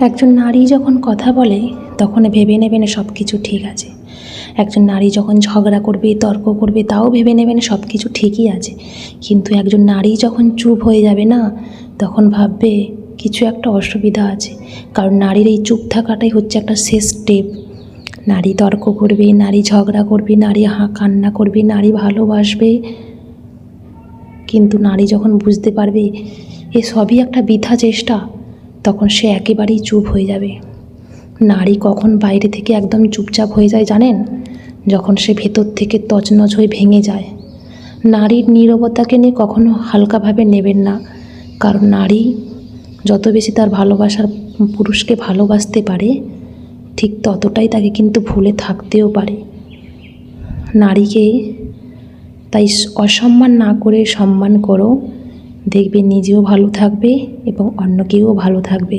একজন নারী যখন কথা বলে, তখন ভেবে নেবেন সব কিছু ঠিক আছে। একজন নারী যখন ঝগড়া করবে, তর্ক করবে, তাও ভেবে নেবেন সব কিছু ঠিকই আছে। কিন্তু একজন নারী যখন চুপ হয়ে যাবে না, তখন ভাববে কিছু একটা অসুবিধা আছে। কারণ নারীর এই চুপ থাকাটাই হচ্ছে একটা শেষ স্টেপ নারী তর্ক করবে, নারী ঝগড়া করবে, নারী হাঁ, কান্না করবে, নারী ভালোবাসবে। কিন্তু নারী যখন বুঝতে পারবে, এ সবই একটা বৃথা চেষ্টা। তখন সে একেবারেই চুপ হয়ে যাবে। নারী কখন বাইরে থেকে একদম চুপচাপ হয়ে যায় জানেন? যখন সে ভেতর থেকে তছনছ হয়ে ভেঙে যায়। নারীর নীরবতাকে নিয়ে কখনো হালকাভাবে নেবেন না। কারণ নারী যত বেশি তার ভালোবাসার পুরুষকে ভালোবাসতে পারে, ঠিক ততটাই তাকে কিন্তু ভুলে থাকতেও পারে। নারীকে তাই অসম্মান না করে সম্মান করো। দেখবে নিজেও ভালো থাকবে এবং অন্যকেও ভালো থাকবে।